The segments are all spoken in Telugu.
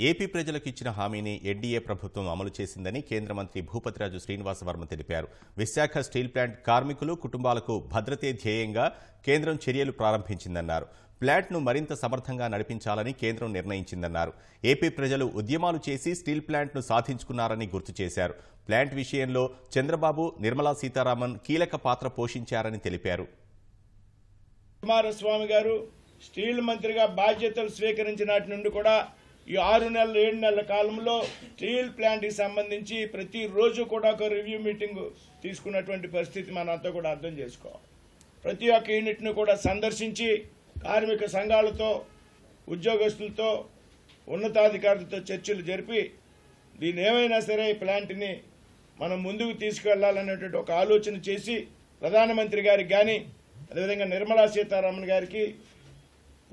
ఏపీ ప్రజలకు ఇచ్చిన హామీని ఎన్డీఏ ప్రభుత్వం అమలు చేసిందని కేంద్ర మంత్రి భూపతిరాజు శ్రీనివాస వర్మ తెలిపారు. విశాఖ స్టీల్ ప్లాంట్ కార్మికులు కుటుంబాలకు భద్రతే ధ్యేయంగా కేంద్రం చర్యలు ప్రారంభించిందన్నారు. ప్లాంట్ను మరింత సమర్థంగా నడిపించాలని కేంద్రం నిర్ణయించిందన్నారు. ఏపీ ప్రజలు ఉద్యమాలు చేసి స్టీల్ ప్లాంట్ను సాధించుకున్నారని గుర్తు చేశారు. ప్లాంట్ విషయంలో చంద్రబాబు నిర్మలా సీతారామన్ కీలక పాత్ర పోషించారని తెలిపారు. కుమారస్వామి గారు స్టీల్ మంత్రిగా బాధ్యతలు స్వీకరించిన నాటి నుండి కూడా ఈ ఆరు నెలలు ఏడు నెలల కాలంలో స్టీల్ ప్లాంట్కి సంబంధించి ప్రతిరోజు కూడా ఒక రివ్యూ మీటింగ్ తీసుకున్నటువంటి పరిస్థితి మనంతా కూడా అర్థం చేసుకోవాలి. ప్రతి ఒక్క యూనిట్ను కూడా సందర్శించి కార్మిక సంఘాలతో ఉద్యోగస్తులతో ఉన్నతాధికారులతో చర్చలు జరిపి దీని ఏమైనా సరే ఈ ప్లాంట్ని మనం ముందుకు తీసుకువెళ్ళాలనేటువంటి ఒక ఆలోచన చేసి ప్రధానమంత్రి గారికి కానీ అదేవిధంగా నిర్మలా సీతారామన్ గారికి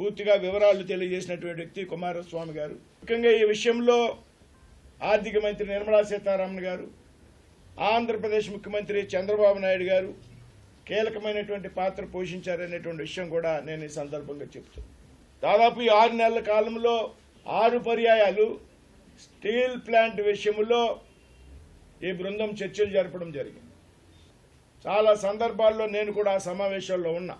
పూర్తిగా వివరాలు తెలియజేసినటువంటి వ్యక్తి కుమారస్వామి గారు. ముఖ్యంగా ఈ విషయంలో ఆర్థిక మంత్రి నిర్మలా సీతారామన్ గారు ఆంధ్రప్రదేశ్ ముఖ్యమంత్రి చంద్రబాబు నాయుడు గారు కీలకమైనటువంటి పాత్ర పోషించారనేటువంటి విషయం కూడా నేను ఈ సందర్భంగా చెప్తాను. దాదాపు ఈ ఆరు నెలల కాలంలో ఆరు పర్యాయాలు స్టీల్ ప్లాంట్ విషయంలో ఈ బృందం చర్చలు జరపడం జరిగింది. చాలా సందర్భాల్లో నేను కూడా ఆ సమావేశాల్లో ఉన్నా.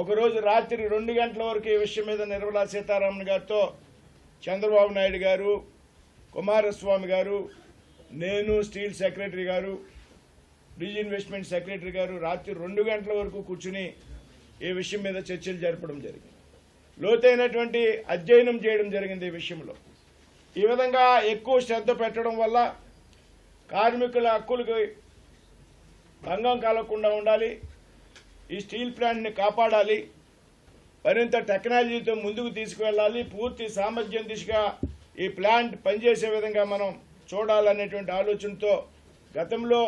ఒకరోజు రాత్రి రెండు గంటల వరకు ఈ విషయం మీద నిర్మలా సీతారామన్ గారితో చంద్రబాబు నాయుడు గారు కుమారస్వామి గారు నేను స్టీల్ సెక్రటరీ గారు డిజి ఇన్వెస్ట్మెంట్ సెక్రటరీ గారు రాత్రి రెండు గంటల వరకు కూర్చుని ఈ విషయం మీద చర్చలు జరపడం జరిగింది. లోతైనటువంటి అధ్యయనం చేయడం జరిగింది ఈ విషయంలో. ఈ విధంగా ఎక్కువ శ్రద్ధ పెట్టడం వల్ల కార్మికుల హక్కులకి భంగం కలగకుండా ఉండాలి. ఈ స్టీల్ ప్లాంట్ని కాపాడాలి. మరింత టెక్నాలజీతో ముందుకు తీసుకువెళ్ళాలి. పూర్తి సామర్థ్యం దిశగా ఈ ప్లాంట్ పనిచేసే విధంగా మనం చూడాలనేటువంటి ఆలోచనతో గతంలో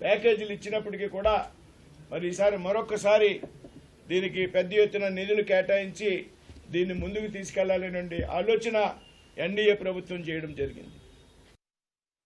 ప్యాకేజీలు ఇచ్చినప్పటికీ కూడా మరి ఈసారి మరొకసారి దీనికి పెద్ద ఎత్తున నిధులు కేటాయించి దీన్ని ముందుకు తీసుకెళ్ళాలనే ఆలోచన ఎన్డీఏ ప్రభుత్వం చేయడం జరిగింది.